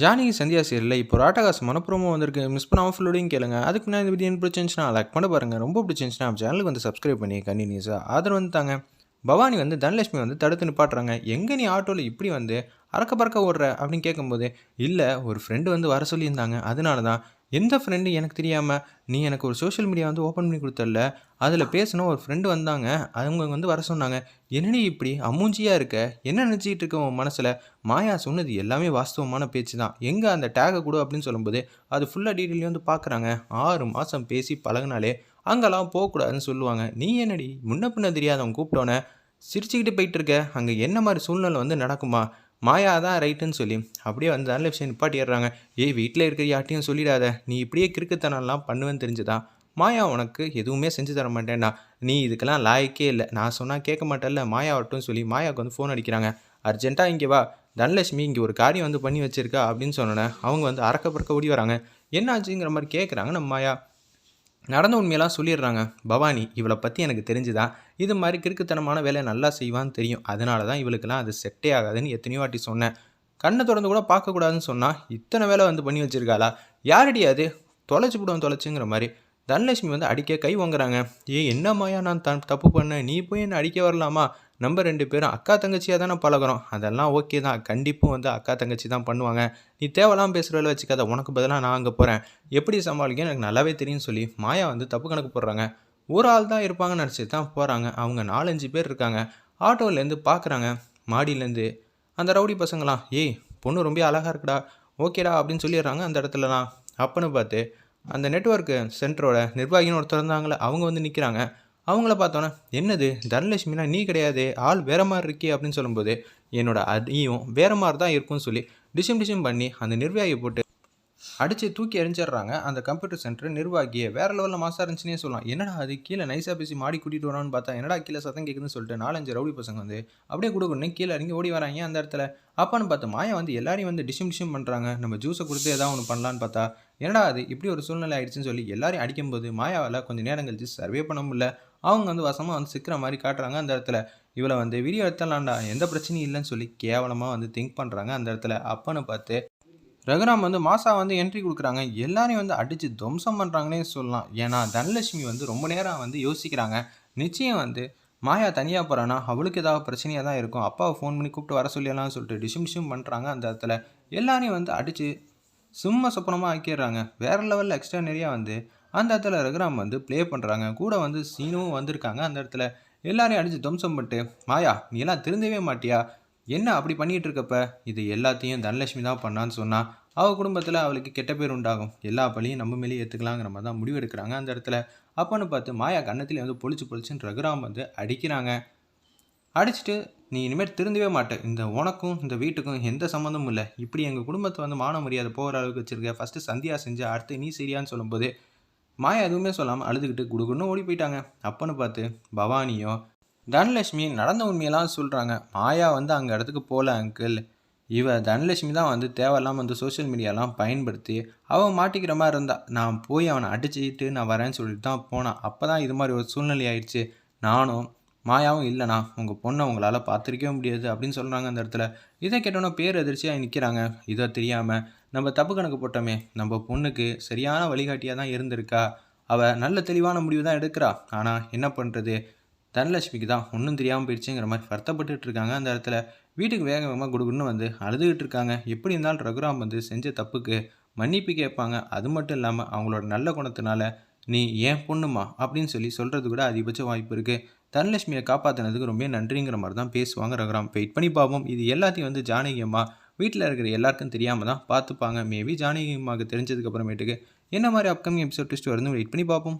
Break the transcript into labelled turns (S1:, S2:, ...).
S1: ஜானகி சந்தியா சீரியலில் இப்போ ஒரு ஆட்டகாசம் மனப்புறமும் வந்திருக்கு. மிஸ் பண்ணாமல் ஃபுல்லோடையும் கேளுங்க. அதுக்கு முன்னாடி இந்த வீடியோ பிடிச்சிருந்துச்சுன்னா லைக் பண்ண பாருங்கள் ரொம்ப பிடிச்சிருந்துச்சுன்னா சேனலுக்கு வந்து சப்ஸ்கிரைப் பண்ணி கண்டினியூஸாக ஆதரவு வந்துட்டாங்க பவானி வந்து தனலட்சுமி வந்து தடுத்து நிப்பாட்டுறாங்க. எங்கே நீ ஆட்டோவில் இப்படி வந்து அறக்க பறக்க ஓடுற அப்படின்னு கேட்கும்போது இல்லை ஒரு ஃப்ரெண்டு வந்து வர சொல்லியிருந்தாங்க. அதனால தான் எந்த ஃப்ரெண்டு எனக்கு தெரியாமல் நீ எனக்கு ஒரு சோஷியல் மீடியா வந்து ஓப்பன் பண்ணி கொடுத்தல அதில் பேசணும் ஒரு ஃப்ரெண்டு வந்தாங்க அவங்க வந்து வர சொன்னாங்க என்னடி இப்படி அமூஞ்சியாக இருக்க? என்ன நினச்சிக்கிட்டு இருக்க உன் மனசில்? மாயா சொன்னது எல்லாமே வாஸ்தவமான பேச்சு தான் எங்கே அந்த டேகை கொடு அப்படின்னு சொல்லும்போது அது ஃபுல்லாக டீட்டெயிலையும் வந்து பார்க்குறாங்க ஆறு மாதம் பேசி பழகினாலே அங்கெல்லாம் போகக்கூடாதுன்னு சொல்லுவாங்க. நீ என்னடி? முன்ன பின்ன தெரியாதவங்க கூப்பிட்டோன்னே சிரிச்சுக்கிட்டு போயிட்டு இருக்க. அங்கே என்ன மாதிரி சூழ்நிலை வந்து நடக்குமா? மாயா தான் ரைட்டுன்னு சொல்லி அப்படியே வந்து நல்ல நிப்பாட்டிடுறாங்க ஏய் வீட்டில் இருக்கிற யார்ட்டையும் சொல்லிடாத. நீ இப்படியே கிறுக்குத்தனம்லாம் பண்ணுவேன்னு தெரிஞ்சுதான் மாயா உனக்கு எதுவுமே செஞ்சு தர மாட்டேன்டா நீ இதுக்கெல்லாம் லாய்க்கே இல்லை. நான் சொன்னால் கேட்க மாட்டேன்ல மாயாவட்டும் சொல்லி மாயாவுக்கு வந்து ஃபோன் அடிக்கிறாங்க. அர்ஜென்ட்டாக இங்கே வா. தனலட்சுமி இங்கே ஒரு காரியம் வந்து பண்ணி வச்சிருக்கா? அப்படின்னு சொன்னோன்னே அவங்க வந்து அறக்க பறக்க ஓடி வராங்க. என்னாச்சுங்கிற மாதிரி கேட்குறாங்க நம்ம மாயா. நடந்த உண்மையெல்லாம் சொல்லிடுறாங்க. பவானி இவளை பற்றி எனக்கு தெரிஞ்சுதான் இது மாதிரி கிறுக்குத்தனமான வேலையை நல்லா செய்வான்னு தெரியும். அதனால தான் இவளுக்கெல்லாம் அது செட்டே ஆகாதுன்னு எத்தனையோ வாட்டி சொன்னேன். கண்ணை திறந்து கூட பார்க்கக்கூடாதுன்னு சொன்னால் இத்தனை வேலை வந்து பண்ணி வச்சிருக்காளா? யாரடி அது? தொலைச்சி விடுவோம் தொலைச்சுங்கிற மாதிரி. தனலட்சுமி வந்து அடிக்க கை வாங்குறாங்க ஏ என்னம்மாயா நான் த தப்பு பண்ணேன். நீ போய் என்ன அடிக்க வரலாமா? நம்ம ரெண்டு பேரும் அக்கா தங்கச்சியாக தானே பழகுறோம். அதெல்லாம் ஓகே தான். கண்டிப்பும் வந்து அக்கா தங்கச்சி தான் பண்ணுவாங்க. நீ தேவைலாம் பேசுகிற வேலை வச்சுக்காத. உனக்கு பதிலாக நான் அங்கே போகிறேன் எப்படி சமாளிக்க எனக்கு நல்லாவே தெரியும்னு சொல்லி மாயா வந்து தப்பு கணக்கு போடுறாங்க. ஒரு ஆள் தான் இருப்பாங்கன்னு நினச்சி தான் போகிறாங்க அவங்க நாலஞ்சு பேர் இருக்காங்க. ஆட்டோலேருந்து பார்க்குறாங்க மாடியிலேருந்து அந்த ரவுடி பசங்களாம் ஏய் பொண்ணு ரொம்ப அழகாக இருக்குடா. ஓகேடா அப்படின்னு சொல்லிடுறாங்க அந்த இடத்துலலாம். அப்பன்னு பார்த்து அந்த நெட்ஒர்க்கு சென்டரோட நிர்வாகின்னு ஒருத்தர் இருந்தாங்களே அவங்க வந்து நிற்கிறாங்க அவங்கள பார்த்தோன்னே என்னது? தனலட்சுமினா நீ கிடையாது? ஆள் வேற மாதிரி இருக்கே அப்படின்னு சொல்லும்போது என்னோட அடியும் வேற மாதிரி தான் இருக்கும்னு சொல்லி டிசிம் டிசிம் பண்ணி அந்த நிர்வாகியை போட்டு அடித்து தூக்கி எரிஞ்சிடுறாங்க அந்த கம்ப்யூட்டர் சென்டர் நிர்வாகியை வேற லெவலில் மாசாக இருந்துச்சுன்னே சொல்லலாம். என்னடா அது? கீழே நைஸாக பேசி மாடி கூட்டிகிட்டு வரான்னு பார்த்தா என்னடா கீழே சத்தம் கேட்குதுன்னு சொல்லிட்டு நாலஞ்சு ரவுடி பசங்க வந்து அப்படியே கொடுக்கணும்னு கீழே இறங்கி ஓடி வராங்க அந்த இடத்துல. அப்பான்னு பார்த்து மாயா வந்து எல்லாரையும் வந்து டிஷிம் டிஷிம் பண்ணுறாங்க நம்ம ஜூஸை கொடுத்து ஏதாவது ஒன்று பண்ணலான்னு பார்த்தா என்னடா அது? இப்படி ஒரு சூழ்நிலை ஆயிடுச்சுன்னு சொல்லி எல்லாரையும் அடிக்கும்போது மாயாவால் கொஞ்சம் நேரம் கழிச்சு சர்வே பண்ண முடியல. அவங்க வந்து வசமாக வந்து சிக்கிற மாதிரி காட்டுறாங்க அந்த இடத்துல. இவளை வந்து வீடியோ எடுத்தலாம்டா எந்த பிரச்சனையும் இல்லைன்னு சொல்லி கேவலமாக வந்து திங்க் பண்ணுறாங்க அந்த இடத்துல. அப்பன்னு பார்த்து ரகுராம் வந்து மாசா வந்து என்ட்ரி கொடுக்குறாங்க. எல்லாரையும் வந்து அடித்து துவம்சம் பண்ணுறாங்கன்னே சொல்லலாம். ஏன்னா தனலட்சுமி வந்து ரொம்ப நேரம் வந்து யோசிக்கிறாங்க. நிச்சயம் வந்து மாயா தனியாக போகிறான்னா அவளுக்கு ஏதாவது பிரச்சனையாக தான் இருக்கும். அப்பாவை ஃபோன் பண்ணி கூப்பிட்டு வர சொல்லிடலாம்னு சொல்லிட்டு டிஷம் டிஷம் பண்ணுறாங்க அந்த இடத்துல. எல்லாரையும் வந்து அடித்து சும்மா சொப்பனமாக ஆக்கிடுறாங்க. வேறு லெவலில் எக்ஸ்ட்ரா நிறையா வந்து அந்த இடத்துல ரகுராம் வந்து ப்ளே பண்ணுறாங்க கூட வந்து சீனும் வந்திருக்காங்க அந்த இடத்துல. எல்லாரையும் அடித்து துவம்சம் பண்ணிட்டு மாயா நீ எல்லாம் திருந்தவே மாட்டியா? என்ன அப்படி பண்ணிகிட்டு இருக்கப்ப இது எல்லாத்தையும் தனலட்சுமி தான் பண்ணான்னு சொன்னால் அவள் குடும்பத்தில் அவளுக்கு கெட்ட பேர் உண்டாகும். எல்லா பழியும் நம்ம மேலேயே ஏற்றுக்கலாங்கிற மாதிரி தான் முடிவு எடுக்கிறாங்க அந்த இடத்துல. அப்போன்னு பார்த்து மாயா கன்னத்தில் வந்து பொழிச்சு பொழிச்சுன்னு ரகுராம் வந்து அடிக்கிறாங்க. அடிச்சுட்டு நீ இனிமேல் திருந்தவே மாட்டேன் இந்த உனக்கும் இந்த வீட்டுக்கும் எந்த சம்மந்தமும் இல்லை. இப்படி எங்கள் குடும்பத்தை வந்து மான மரியாதை போகிற அளவுக்கு வச்சுருக்க. ஃபஸ்ட்டு சந்தியா செஞ்சு அடுத்து நீ சரியான்னு சொல்லும்போது மாயா எதுவுமே சொல்லாமல் அழுதுகிட்டு குடுகுன்னு ஓடி போயிட்டாங்க. அப்போன்னு பார்த்து பவானியோ தனலட்சுமி நடந்த உண்மையெல்லாம் சொல்கிறாங்க மாயா வந்து அங்கே இடத்துக்கு போகல அங்கிள் இவ தனலட்சுமி தான் வந்து தேவையில்லாமல் வந்து சோஷியல் மீடியாலாம் பயன்படுத்தி அவன் மாட்டிக்கிற மாதிரி இருந்தா நான் போய் அவனை அடிச்சுக்கிட்டு நான் வரேன்னு சொல்லிட்டு தான் போனான் அப்போ தான் இது மாதிரி ஒரு சூழ்நிலை ஆயிடுச்சு. நானும் மாயாவும் இல்லைண்ணா உங்கள் பொண்ணை உங்களால் பார்த்துருக்கவே முடியாது அப்படின்னு சொல்கிறாங்க அந்த இடத்துல. இதை கேட்டோன்னா பேர் எதிர்ச்சியாக நிற்கிறாங்க இதை தெரியாமல் நம்ம தப்பு கணக்கு போட்டோமே நம்ம பொண்ணுக்கு சரியான வழிகாட்டியாக தான் இருந்திருக்கா. அவள் நல்ல தெளிவான முடிவு தான் எடுக்கிறா. ஆனால் என்ன பண்ணுறது தனலட்சுமிக்கு தான் ஒன்றும் தெரியாமல் போயிடுச்சுங்கிற மாதிரி வருத்தப்பட்டுட்டு இருக்காங்க. அந்த இடத்துல வீட்டுக்கு வேக வேகமாக கொடுக்குன்னு வந்து அழுதுகிட்டு இருக்காங்க. எப்படி இருந்தாலும் ரகுராம் வந்து செஞ்ச தப்புக்கு மன்னிப்பு கேட்பாங்க. அது மட்டும் இல்லாமல் அவங்களோட நல்ல குணத்தினால நீ ஏன் பொண்ணுமா அப்படின்னு சொல்லி சொல்கிறது கூட அதிகபட்ச வாய்ப்பு இருக்குது தனலட்சுமியை காப்பாற்றினதுக்கு ரொம்ப நன்றிங்கிற மாதிரி தான் பேசுவாங்க ரகுராம். வெயிட் பண்ணி பார்ப்போம். இது எல்லாத்தையும் வந்து ஜானகி அம்மா வீட்டில் இருக்கிற எல்லாருக்கும் தெரியாமல் தான் பார்த்துப்பாங்க. மேபி ஜானகி அம்மாவுக்கு தெரிஞ்சதுக்கு அப்புறமேட்டுக்கு என்ன மாதிரி அப்கமிங் எபிசோட் ட்விஸ்ட் வருதுன்னு வெயிட் பண்ணி பார்ப்போம்.